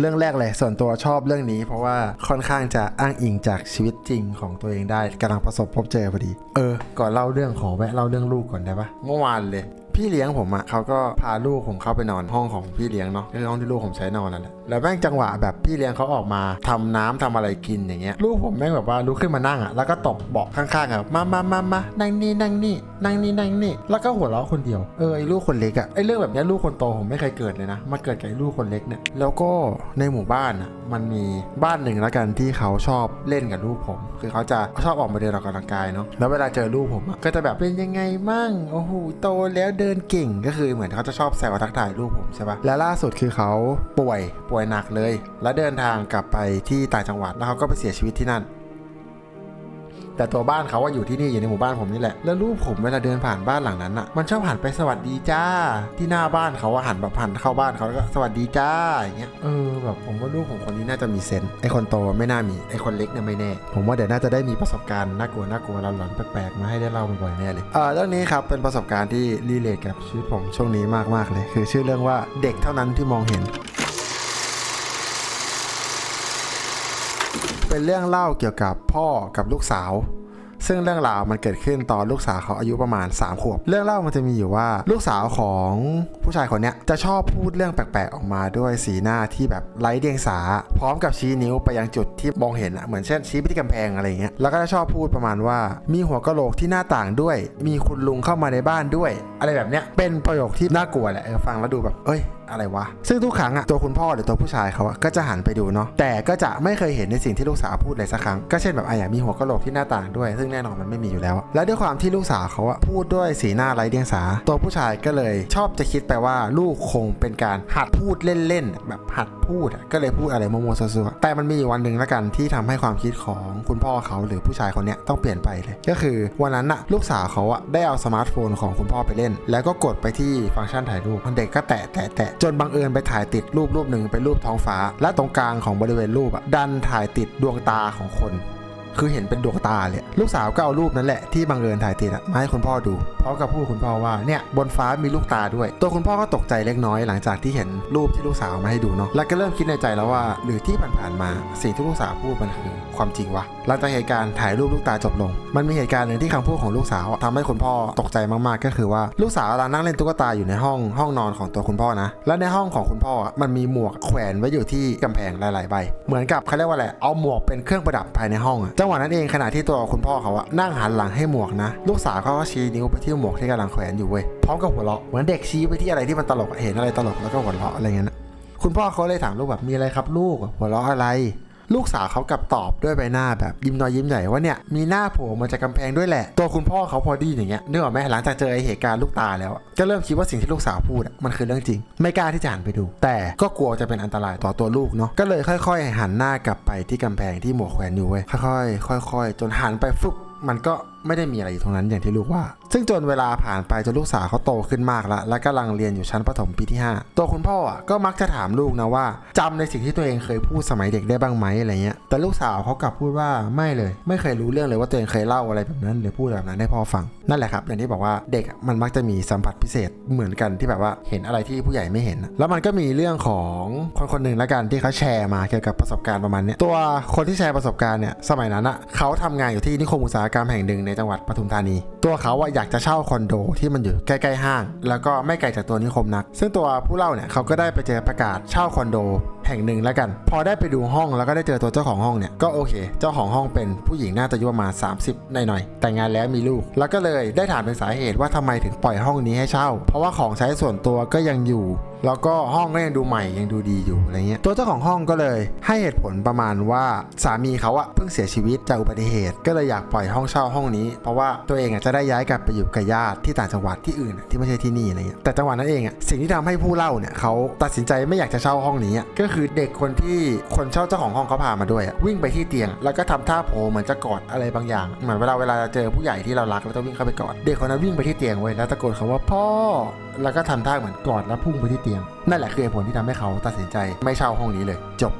เรื่องแรกเลยส่วนตัวชอบเรื่องนี้ เพราะว่าค่อนข้างจะอ้างอิงจากชีวิตจริงของตัวเองได้กำลังประสบพบเจอพอดี เออ ก่อนเล่าเรื่องขอแวะเล่าเรื่องลูกก่อนได้ปะเมื่อวานเลย พี่เลี้ยงผมอะ่ะเขาก็พาลูกผมเข้าไปนอนห้องของพี่เลี้ยงเนาะคือห้องที่ลูกผมใช้นอนนั่นแหละแล้วแม่งจังหวะแบบพี่เลี้ยงเขาออกมาทำน้ำทำอะไรกินอย่างเงี้ยลูกผมแม่งแบบว่าลุกขึ้นมานั่งอะ่ะแล้วก็ตบเบาะข้างๆอะมามามามานั่งนี่นั่งนี่นั่งนี่นั่งนี่แล้วก็หัวเราะคนเดียวเออไอ้ลูกคนเล็กอะ่ะไอ้เรื่องแบบนี้ลูกคนโตผมไม่เคยเกิดเลยนะมาเกิดกับไอ้ลูกคนเล็กเนี่ยแล้วก็ในหมู่บ้านอะมันมีบ้านหนึ่งแล้วกันที่เขาชอบเล่นกับลูกผม คือเขาจะชอบออกมาเดินออกกำลังกายเนาะแล้วเวลาเจอลูกผมอะก็จะแบบเป็นยังไงมั่งโอ้โหโตแล้วเดินเก่งก็คือเหมือนเขาจะชอบแซวทักทายลูกผมใช่ปะและล่าสุดคือเขาป่วยป่วยหนักเลย แล้วเดินทางกลับไปที่ต่างจังหวัดแล้วเขาก็ไปเสียชีวิตที่นั่น แต่ตัวบ้านเขาว่าอยู่ที่นี่อยู่ในหมู่บ้านผมนี่แหละ แล้วลูกผมเวลาเดินผ่านบ้านหลังนั้นอะ มันชอบหันไปสวัสดีจ้า ที่หน้าบ้านเขาอะหันแบบหันเข้าบ้านเขาแล้วก็สวัสดีจ้าอย่างเงี้ย เออแบบผมว่าลูกผมคนนี้น่าจะมีเซนส์ไอคนโตไม่น่ามีไอคนเล็กเนี่ยไม่แน่ ผมว่าเดี๋ยวน่าจะได้มีประสบการณ์น่ากลัวน่ากลัวหลอนๆแปลกๆมาให้ได้เล่าบ่อยๆแน่เลย เออเรื่องนี้ครับเป็นประสบการณ์ที่รีเลทกับชีวิตผมช่วงนี้มากๆเลย คือ ชื่อเรื่องว่าเด็กเท่านั้นที่มองเห็น เป็นเรื่องเล่าเกี่ยวกับพ่อกับลูกสาว ซึ่งเรื่องราวมันเกิดขึ้นตอนลูกสาวเขาอายุประมาณ 3 ขวบ เรื่องเล่ามันจะมีอยู่ว่าลูกสาวของผู้ชายคนนี้จะชอบพูดเรื่องแปลกๆออกมาด้วยสีหน้าที่แบบไร้เดียงสา พร้อมกับชี้นิ้วไปยังจุดที่มองเห็นอะเหมือนเช่นชี้ไปที่กำแพงอะไรเงี้ย แล้วก็จะชอบพูดประมาณว่า มีหัวกะโหลกที่หน้าต่างด้วย มีคุณลุงเข้ามาในบ้านด้วย อะไรแบบเนี้ย เป็นประโยคที่น่ากลัวแหละ ฟังแล้วดูแบบ เอ้ยอะไรวะ ซึ่งทุกครั้งอะตัวคุณพ่อหรือตัวผู้ชายเขาอะก็จะหันไปดูเนาะแต่ก็จะไม่เคยเห็นในสิ่งที่ลูกสาวพูดเลยสักครั้งก็เช่นแบบอะอย่างมีหัวกะโหลกที่หน้าต่างด้วย ซึ่งแน่นอนมันไม่มีอยู่แล้ว และด้วยความที่ลูกสาวเขาอะพูดด้วยสีหน้าไร้เดียงสา ตัวผู้ชายก็เลยชอบจะคิดไปว่าลูกคงเป็นการหัดพูดเล่นๆแบบหัดพูดก็เลยพูดอะไรโมั่วๆซัวแต่มันมีอยู่วันหนึ่งล้วกันที่ทำให้ความคิดของคุณพ่อเขาหรือผู้ชายคนเนี้ยต้องเปลี่ยนไปเลย ก็คือวันนั้นอะลูกสาวเขาอะได้เอาสมาร์ทโฟนของคุณพ่อไปเล่น แล้วก็กดไปที่ฟังก์ชันถ่ายรูปเด็กก็แตะแตะแตะจนบังเอิญไปถ่ายติดรูปรูปหนึ่งเป็นรูปท้องฟ้า และตรงกลางของบริเวณรูปอะดันถ่ายติดดวงตาของคน คือเห็นเป็นดวงตาเลยลูกสาวก็เอารูปนั้นแหละที่บังเอิญถ่ายติดมาให้คุณพ่อดูพร้อมกับพูดคุณพ่อว่าเนี่ยบนฟ้ามีลูกตาด้วย ตัวคุณพ่อก็ตกใจเล็กน้อยหลังจากที่เห็นรูปที่ลูกสาวมาให้ดูเนาะแล้วก็เริ่มคิดในใจแล้วว่า หรือที่ผ่านๆมาสิ่งที่ลูกสาวพูดมันคือความจริงวะหลังจากเหตุการณ์ถ่ายรูปลูกตาจบลง มันมีเหตุการณ์หนึ่งที่คำพูดของลูกสาวทำให้คุณพ่อตกใจมากๆก็คือว่าลูกสาวกำลังนั่งเล่นตุ๊กตาอยู่ในห้องห้องนอนของตัวคุณพ่อนะ และในห้องของคุณพ่อมันมีหมวกแขวนไว้อยู่ที่กำแพงหลายๆใบเหมือนกับเขาเรียกว่าอะไรเอาหมวกเป็นเครื่องประดับภายในห้องอะจังหวะนั้นเองขณะที่ตัวคุณพ่อเขาอะนั่งหันหลังให้หมวกนะ ลูกสาวเขาก็ชี้นิ้วไปที่หมวกที่กำลังแขวนอยู่เว้ยพร้อมกับหัวเราะเหมือนเด็กชี้ไปที่อะไรที่มันตลกเห็นอะไรตลกแล้วก็หัวเราะอะไรเงี้ยนะคุณพ่อเขาเลยถามลูกแบบมีอะไรครับลูกหัวเราะอะไร ลูกสาวเขากลับตอบด้วยใบหน้าแบบยิ้มน้อยยิ้มใหญ่ว่าเนี่ยมีหน้าโผล่มาจากกำแพงด้วยแหละ ตัวคุณพ่อเขาพอดีอย่างเงี้ยนึกออกไหมหลังจากเจอไอเหตุการณ์ลูกตาแล้ว ก็เริ่มคิดว่าสิ่งที่ลูกสาวพูดมันคือเรื่องจริง ไม่กล้าที่จะหันไปดู แต่ก็กลัวจะเป็นอันตรายต่อตัวลูกเนาะก็เลยค่อย ๆ หันหน้ากลับไปที่กำแพงที่หมวกแขวนอยู่เว้ยค่อยๆค่อย ๆ จนหันไปฟุบมันก็ ไม่ได้มีอะไรอยู่ตรงนั้นอย่างที่ลูกว่า ซึ่งจนเวลาผ่านไปจนลูกสาวเขาโตขึ้นมากแล้ว และกำลังเรียนอยู่ชั้นประถมปีที่ 5 ตัวคุณพ่อก็มักจะถามลูกนะว่าจำในสิ่งที่ตัวเองเคยพูดสมัยเด็กได้บ้างไหมอะไรเงี้ย แต่ลูกสาวเขากลับพูดว่าไม่เลย ไม่เคยรู้เรื่องเลยว่าตัวเองเคยเล่าอะไรแบบนั้น หรือพูดแบบนั้นให้พ่อฟัง นั่นแหละครับอย่างที่บอกว่าเด็กมันมักจะมีสัมผัสพิเศษเหมือนกันที่แบบว่าเห็นอะไรที่ผู้ใหญ่ไม่เห็น แล้วมันก็มีเรื่องของคนคนหนึ่งล้วกันที่เขาแชร์มาเกี่ยวกับประสบการณ์ประมาณนี้ตัวคนที่แชร์ประสบการณ์เนี่ยสมัยนั้นอะเขาทำงานอยู่ที่นิคมอุตสาหกรรมแห่งหนึ่งในจังหวัดปทุมธานี ตัวเขาอะอยากจะเช่าคอนโดที่มันอยู่ใกล้ๆห้าง แล้วก็ไม่ไกลจากตัวนิคมนัก ซึ่งตัวผู้เล่าเนี่ยเขาก็ได้ไปเจอประกาศเช่าคอนโดแห่งหนึ่งแล้วกัน พอได้ไปดูห้องแล้วก็ได้เจอตัวเจ้าของห้องเนี่ยก็โอเค เจ้าของห้องเป็นผู้หญิงน่าจะอายุประมาณ30หน่อยๆแต่งงานแล้วมีลูก แล้วก็เลยได้ถามเป็นสาเหตุว่าทำไมถึงปล่อยห้องนี้ให้เช่า เพราะว่าของใช้ส่วนตัวก็ยังอยู่ แล้วก็ห้องก็ยังดูใหม่ยังดูดีอยู่อะไรเงี้ยตัวเจ้าของห้องก็เลยให้เหตุผลประมาณว่าสามีเขาอะเพิ่งเสียชีวิตจากอุบัติเหตุ ก็เลยอยากปล่อยห้องเช่าห้องนี้ เพราะว่าตัวเองอะจะได้ย้ายกลับไปอยู่กับญาติที่ต่างจังหวัดที่อื่นที่ไม่ใช่ที่นี่อะไรเงี้ยแต่จังหวะนั้นเองอะสิ่งที่ทำให้ผู้เล่าเนี่ยเขาตัดสินใจไม่อยากจะเช่าห้องนี้ก็คือเด็กคนที่คนเช่าเจ้าของห้องเขาพามาด้วยอะวิ่งไปที่เตียง แล้วก็ทำท่าโผล่เหมือนจะกอดอะไรบางอย่าง เหมือนเวลาเวลาเจอผู้ใหญ่ที่เรารักแล้วต้องวิ่งเข้าไปกอด เด็กคนนั้นวิ่งไปที่เตียงเว้ยแล้วตะโกนคาว่าพ่อ แล้วก็ทำท่าเหมือนกอดแล้วพุ่งไปที่เตียง นั่นแหละคือเหตุผลที่ทำให้เขาตัดสินใจไม่เช่าห้องนี้เลยจบ